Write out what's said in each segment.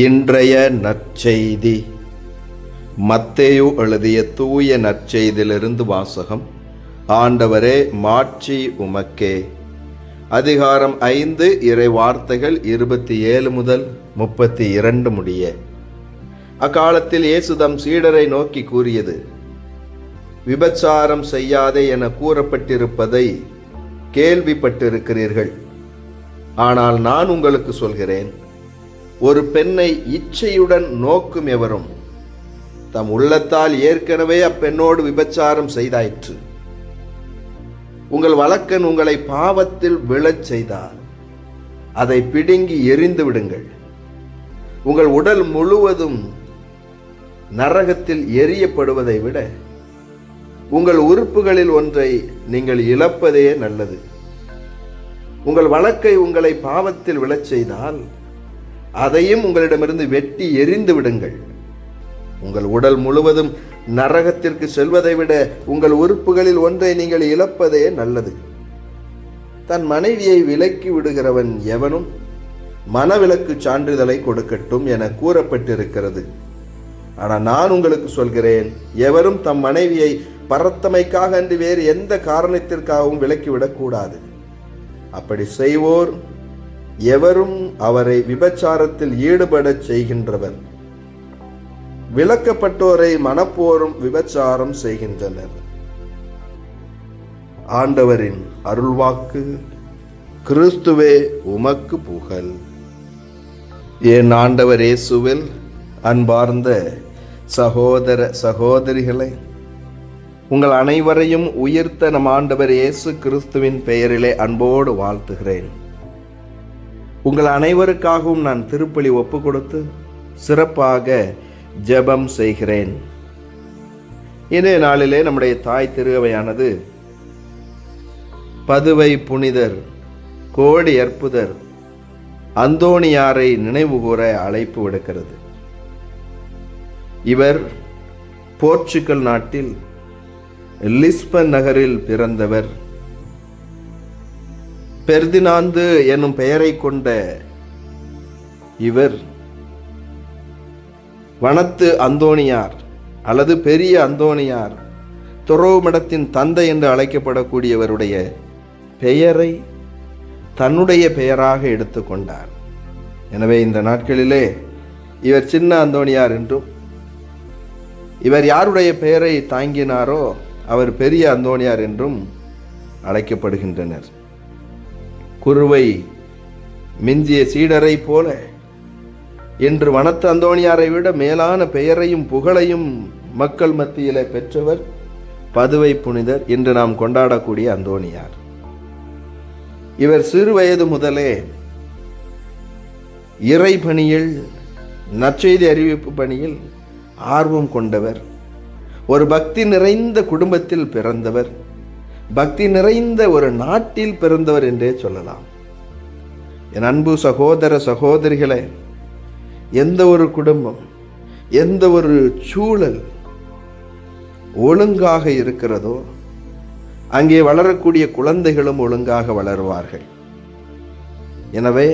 இன்றைய நற்செய்தி. மத்தேயு எழுதிய தூய நற்செய்தியிலிருந்து வாசகம் ஆண்டவரே மாட்சி உமக்கே. அதிகாரம் ஐந்து இறை வார்த்தைகள் இருபத்தி ஏழு முதல் முப்பத்தி இரண்டு முடிய. அக்காலத்தில் இயேசுதம் சீடரை நோக்கி கூறியது விபச்சாரம் செய்யாதே என கூறப்பட்டிருப்பதை கேள்விப்பட்டிருக்கிறீர்கள். ஆனால் நான் உங்களுக்கு சொல்கிறேன் ஒரு பெண்ணை இச்சையுடன் நோக்கும் எவரும் தம் உள்ளத்தால் ஏற்கனவே அப்பெண்ணோடு விபச்சாரம் செய்தாயிற்று. உங்கள் வழக்கன் உங்களை பாவத்தில் விழச் செய்தார். அதை பிடுங்கி எரிந்து விடுங்கள். உங்கள் உடல் முழுவதும் நரகத்தில் எரியப்படுவதை விட உங்கள் உறுப்புகளில் ஒன்றை நீங்கள் இழப்பதே நல்லது. உங்கள் வழக்கை உங்களை பாவத்தில் விழச் செய்தால் அதையும் உங்களிடமிருந்து வெட்டி எரிந்து விடுங்கள். உங்கள் உடல் முழுவதும் நரகத்திற்கு செல்வதை விட உங்கள் உறுப்புகளில் ஒன்றை நீங்கள் இழப்பதே நல்லது. தன் மனைவியை விலக்கி விடுகிறவன் எவனும் மனவிலக்கு சான்றிதழை கொடுக்கட்டும் என கூறப்பட்டிருக்கிறது. ஆனால் நான் உங்களுக்கு சொல்கிறேன் எவரும் தம் மனைவியை பரத்தமைக்காக அன்று வேறு எந்த காரணத்திற்காகவும் விலக்கிவிடக்கூடாது அப்படி செய்வோர் எவரும் அவரை விபச்சாரத்தில் ஈடுபடச் செய்கின்றவர். விளக்கப்பட்டோரை மனப்போரும் விபச்சாரம் செய்கின்றனர். ஆண்டவரின் அருள்வாக்கு கிறிஸ்துவே உமக்கு புகழ். என் ஆண்டவர் இயேசுவில் அன்பார்ந்த சகோதர சகோதரிகளை உங்கள் அனைவரையும் உயிர்த்த நம் ஆண்டவர் இயேசு கிறிஸ்துவின் பெயரிலே அன்போடு வாழ்த்துகிறேன். உங்கள் அனைவருக்காகவும் நான் திருப்பலி ஒப்பு கொடுத்து சிறப்பாக ஜெபம் செய்கிறேன். இன்றைய நாளிலே நம்முடைய தாய் திருவையானது பதுவை புனிதர் கோடி அற்புதர் அந்தோணியாரை நினைவுகூர அழைப்பு விடுக்கிறது. இவர் போர்ச்சுகல் நாட்டில் லிஸ்பன் நகரில் பிறந்தவர். பெர்தினாந்து என்னும் பெயரை கொண்ட இவர் வனத்து அந்தோணியார் அல்லது பெரிய அந்தோணியார் துறவுமடத்தின் தந்தை என்று அழைக்கப்படக்கூடியவருடைய பெயரை தன்னுடைய பெயராக எடுத்துக்கொண்டார். எனவே இந்த நாட்களிலே இவர் சின்ன அந்தோணியார் என்றும் இவர் யாருடைய பெயரை தாங்கினாரோ அவர் பெரிய அந்தோணியார் என்றும் அழைக்கப்படுகின்றனர். குருவை மிஞ்சிய சீடரை போல இன்று வனத்து அந்தோணியாரை விட மேலான பெயரையும் புகழையும் மக்கள் மத்தியில பெற்றவர் பதுவை புனிதர் இன்று நாம் கொண்டாடக்கூடிய அந்தோணியார். இவர் சிறு வயது முதலே இறை பணியில் நற்செய்தி அறிவிப்பு பணியில் ஆர்வம் கொண்டவர். ஒரு பக்தி நிறைந்த குடும்பத்தில் பிறந்தவர். பக்தி நிறைந்த ஒரு நாட்டில் பிறந்தவர் என்றே சொல்லலாம். என் அன்பு சகோதர சகோதரிகளே எந்த ஒரு குடும்பம் எந்த ஒரு சூழல் ஒழுங்காக இருக்கிறதோ அங்கே வளரக்கூடிய குழந்தைகளும் ஒழுங்காக வளருவார்கள். எனவே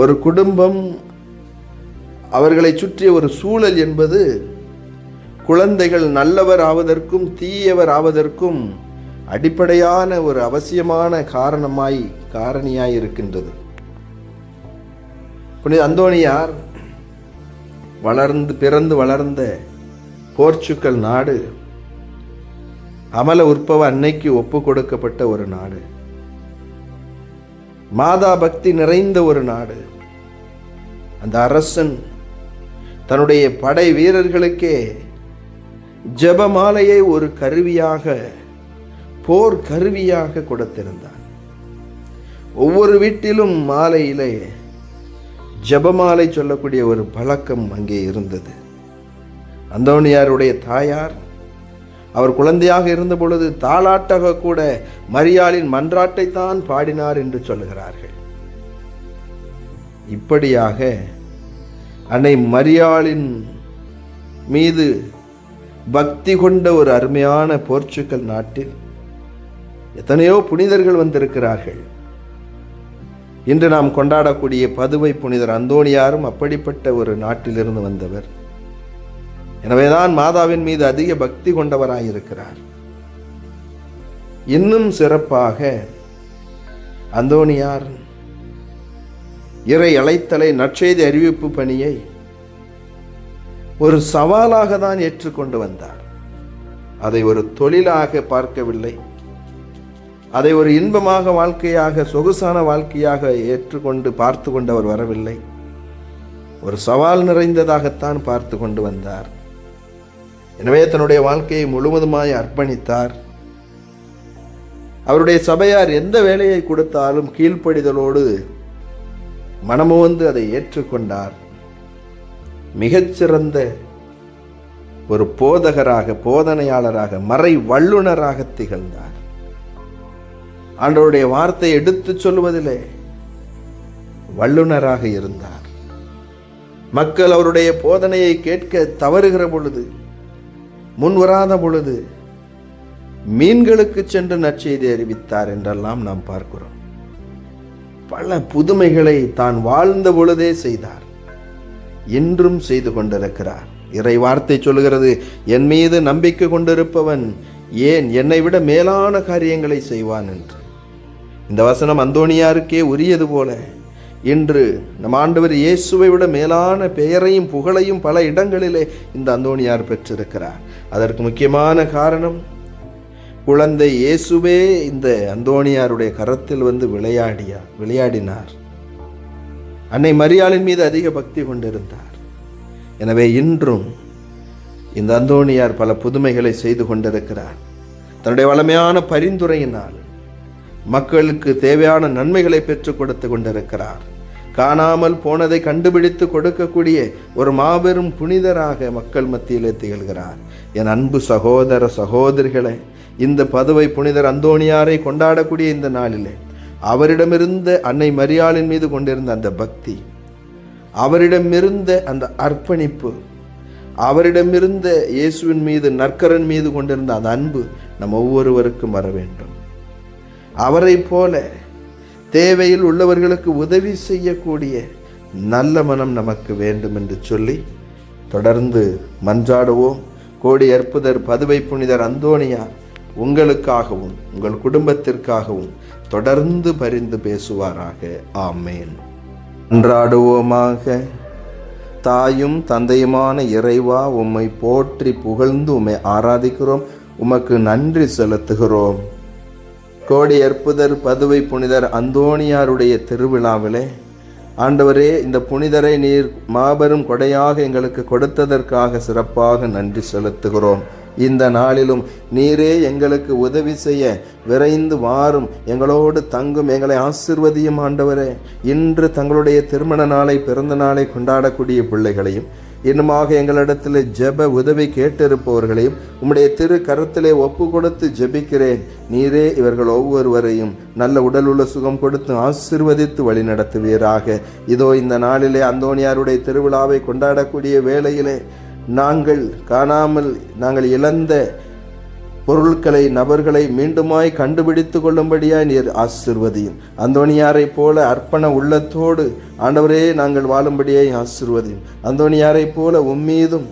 ஒரு குடும்பம் அவர்களை சுற்றிய ஒரு சூழல் என்பது குழந்தைகள் நல்லவர் ஆவதற்கும் தீயவர் ஆவதற்கும் அடிப்படையான ஒரு அவசியமான காரணமாய் காரணியாய் இருக்கின்றது. புனித அந்தோணியார் வளர்ந்து பிறந்து வளர்ந்த போர்ச்சுக்கல் நாடு அமல உற்பவ அன்னைக்கு ஒப்பு கொடுக்கப்பட்ட ஒரு நாடு. மாதா பக்தி நிறைந்த ஒரு நாடு. அந்த அரசன் தன்னுடைய படை வீரர்களுக்கே ஜெபமாலையை ஒரு கருவியாக போர் கருவியாக கொடுத்திருந்தான். ஒவ்வொரு வீட்டிலும் மாலையிலே ஜெபமாலை சொல்லக்கூடிய ஒரு பழக்கம் அங்கே இருந்தது. அந்தோணியாருடைய தாயார் அவர் குழந்தையாக இருந்த பொழுது தாளாட்டாக கூட மரியாளின் மன்றாட்டை தான் பாடினார் என்று சொல்லுகிறார்கள். இப்படியாக அன்னை மரியாளின் மீது பக்தி கொண்ட ஒரு அருமையான போர்ச்சுகல் நாட்டில் எத்தனையோ புனிதர்கள் வந்திருக்கிறார்கள். இன்று நாம் கொண்டாடக்கூடிய பதுவை புனிதர் அந்தோணியாரும் அப்படிப்பட்ட ஒரு நாட்டிலிருந்து வந்தவர். எனவேதான் மாதாவின் மீது அதிக பக்தி கொண்டவராயிருக்கிறார். இன்னும் சிறப்பாக அந்தோணியார் இறை அழைத்தலை நற்செய்தி அறிவிப்பு பணியை ஒரு சவாலாக தான் ஏற்றுக்கொண்டு வந்தார். அதை ஒரு தொழிலாக பார்க்கவில்லை. அதை ஒரு இன்பமாக வாழ்க்கையாக சொகுசான வாழ்க்கையாக ஏற்றுக்கொண்டு பார்த்து கொண்டு அவர் வரவில்லை. ஒரு சவால் நிறைந்ததாகத்தான் பார்த்து கொண்டு வந்தார். எனவே தன்னுடைய வாழ்க்கையை முழுவதுமாய் அர்ப்பணித்தார். அவருடைய சபையார் எந்த வேலையை கொடுத்தாலும் கீழ்ப்படிதலோடு மனமுவந்து அதை ஏற்றுக்கொண்டார். மிகச்சிறந்த ஒரு போதகராக போதனையாளராக மறை வல்லுனராக திகழ்ந்தார். ஆண்டவருடைய வார்த்தை எடுத்துச் சொல்வதிலே வல்லுனராக இருந்தார். மக்கள் அவருடைய போதனையை கேட்க தவறுகிற பொழுது முன்வராத பொழுது மீன்களுக்கு சென்று நற்செய்தி அறிவித்தார் என்றெல்லாம் நாம் பார்க்கிறோம். பல புதுமைகளை தான் வாழ்ந்த பொழுதே செய்தார். இன்றும் செய்து கொண்டிருக்கிறார். இறை வார்த்தை சொல்கிறது என் மீது நம்பிக்கை கொண்டிருப்பவன் ஏன் என்னை விட மேலான காரியங்களை செய்வான் என்று. இந்த வசனம் அந்தோணியாருக்கே உரியது போல. இன்று நம் ஆண்டவர் இயேசுவை விட மேலான பெயரையும் புகழையும் பல இடங்களிலே இந்த அந்தோணியார் பெற்றிருக்கிறார். அதற்கு முக்கியமான காரணம் குழந்தை இயேசுவே இந்த அந்தோணியாருடைய கரத்தில் வந்து விளையாடியார் விளையாடினார். அன்னை மரியாளின் மீது அதிக பக்தி கொண்டிருந்தார். எனவே இன்றும் இந்த அந்தோணியார் பல புதுமைகளை செய்து கொண்டிருக்கிறார். தன்னுடைய வளமையான பரிந்துரையினால் மக்களுக்கு தேவையான நன்மைகளை பெற்றுக் கொடுத்து கொண்டிருக்கிறார். காணாமல் போனதை கண்டுபிடித்து கொடுக்கக்கூடிய ஒரு மாபெரும் புனிதராக மக்கள் மத்தியிலே திகழ்கிறார். என் அன்பு சகோதர சகோதரிகளை இந்த பதுவை புனிதர் அந்தோணியாரை கொண்டாடக்கூடிய இந்த நாளிலே அவரிடமிருந்த அன்னை மரியாளின் மீது கொண்டிருந்த அந்த பக்தி அவரிடமிருந்த அந்த அர்ப்பணிப்பு அவரிடமிருந்த இயேசுவின் மீது நற்கரன் மீது கொண்டிருந்த அந்த அன்பு நம் ஒவ்வொருவருக்கும் வர வேண்டும். அவரை போல தேவையில் உள்ளவர்களுக்கு உதவி செய்யக்கூடிய நல்ல மனம் நமக்கு வேண்டும் என்று சொல்லி தொடர்ந்து மன்றாடுவோம். கோடி அற்புதர் பதுவை புனிதர் அந்தோனியா உங்களுக்காகவும் உங்கள் குடும்பத்திற்காகவும் தொடர்ந்து பரிந்து பேசுவாராக. ஆமேன். அன்றாடுவோமாக தாயும் தந்தையுமான இறைவா உம்மை போற்றி புகழ்ந்து உம்மை ஆராதிக்கிறோம். உமக்கு நன்றி செலுத்துகிறோம். கோடி அற்புதர் பதுவை புனிதர் அந்தோணியாருடைய திருவிழாவிலே ஆண்டவரே இந்த புனிதரை நீர் மாபெரும் கொடையாக எங்களுக்கு கொடுத்ததற்காக சிறப்பாக நன்றி செலுத்துகிறோம். இந்த நாளிலும் நீரே எங்களுக்கு உதவி செய்ய விரைந்து வாரும். எங்களோடு தங்கும் எங்களை ஆசிர்வதியும் ஆண்டவரே. இன்று தங்களுடைய திருமண நாளை பிறந்த நாளை கொண்டாடக்கூடிய பிள்ளைகளையும் இன்னுமாக எங்களிடத்தில் ஜெப உதவி கேட்டிருப்பவர்களையும் உம்முடைய திரு கரத்திலே ஒப்பு கொடுத்து ஜெபிக்கிறேன். நீரே இவர்கள் ஒவ்வொருவரையும் நல்ல உடல் உள்ள சுகம் கொடுத்து ஆசிர்வதித்து வழி நடத்துவீராக. இதோ இந்த நாளிலே அந்தோணியாருடைய திருவிழாவை கொண்டாடக்கூடிய வேளையிலே நாங்கள் காணாமல் நாங்கள் இழந்த பொருட்களை நபர்களை மீண்டுமாய் கண்டுபிடித்து கொள்ளும்படியாய் நீர் ஆசிர்வதியும். அந்தோணியாரைப் போல அர்ப்பண உள்ளத்தோடு ஆண்டவரே நாங்கள் வாழும்படியாய் ஆசிர்வதியும். அந்தோணியாரைப் போல உம்மீதும்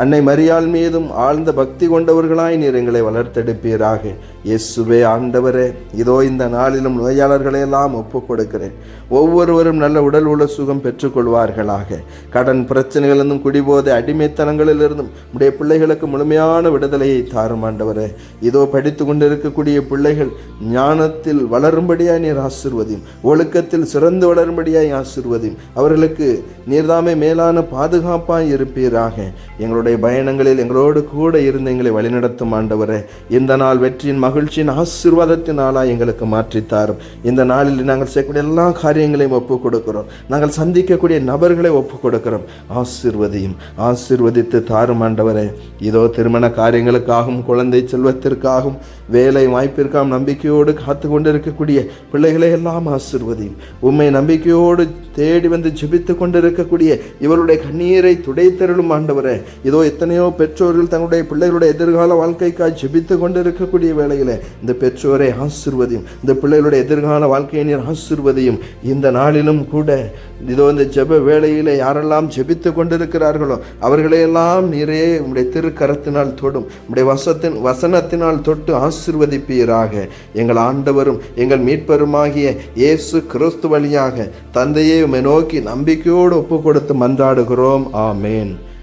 அன்னை மரியாள் மீதும் ஆழ்ந்த பக்தி கொண்டவர்களாய் நீர் எங்களை வளர்த்தெடுப்பீராக. இயேசுவே ஆண்டவரே இதோ இந்த நாளிலும் நோயாளர்களையெல்லாம் ஒப்பு கொடுக்கிறேன் ஒவ்வொருவரும் நல்ல உடல் உள்ள சுகம் பெற்றுக்கொள்வார்களாக. கடன் பிரச்சனைகளிலிருந்தும் குடிபோதை அடிமைத்தனங்களிலிருந்தும் உடைய பிள்ளைகளுக்கு முழுமையான விடுதலையை தாரும் ஆண்டவரே. இதோ படித்து கொண்டிருக்கக்கூடிய பிள்ளைகள் ஞானத்தில் வளரும்படியாய் நீர் ஆசிர்வதியும் ஒழுக்கத்தில் சிறந்து வளரும்படியாய் ஆசிர்வதியும். அவர்களுக்கு நீர்தாமே மேலான பாதுகாப்பாய் இருப்பீராக. எங்களுடைய எங்களுடைய பயணங்களில் எங்களோடு கூட இருந்து எங்களை வழிநடத்தும் ஆண்டவரே. இந்த நாள் வெற்றியின் மகிழ்ச்சியின் ஆசீர்வாதத்தின் நாளாக எங்களுக்கு மாற்றித்தாரும். இந்த நாளில் நாங்கள் செய்யக்கூடிய எல்லா காரியங்களையும் ஒப்புக் கொடுக்கிறோம் நாங்கள் சந்திக்கக்கூடிய நபர்களை ஒப்புக் கொடுக்கிறோம் ஆசிர்வதியும் ஆசிர்வதித்து தாரும் ஆண்டவரே. இதோ திருமண காரியங்களுக்காகவும் குழந்தை செல்வத்திற்காகவும் வேலை வாய்ப்பிற்காகவும் நம்பிக்கையோடு காத்து கொண்டிருக்கக்கூடிய பிள்ளைகளை எல்லாம் ஆசிர்வதியும். உண்மை நம்பிக்கையோடு தேடி வந்து ஜெபித்து கொண்டிருக்கக்கூடிய இவருடைய கண்ணீரை துடைத்தருளும் ஆண்டவரே. இதோ எத்தனையோ பெற்றோர்கள் தங்களுடைய பிள்ளைகளுடைய எதிர்கால வாழ்க்கைக்காக ஜெபித்து கொண்டிருக்கக்கூடிய வேளையில் இந்த பெற்றோரை ஆசிர்வதையும் இந்த பிள்ளைகளுடைய எதிர்கால வாழ்க்கையை நீர் ஆசிர்வதியும். இந்த நாளிலும் கூட இதோ இந்த ஜெப வேளையில் யாரெல்லாம் ஜெபித்து கொண்டிருக்கிறார்களோ அவர்களையெல்லாம் நீரே உடைய திருக்கரத்தினால் தொடும் உடைய வசத்தின் வசனத்தினால் தொட்டு ஆசிர்வதிப்பீராக. எங்கள் ஆண்டவரும் எங்கள் மீட்பருமாகிய இயேசு கிறிஸ்து வழியாக தந்தையை உம்மை நோக்கி நம்பிக்கையோடு ஒப்பு கொடுத்து மன்றாடுகிறோம். ஆமேன்.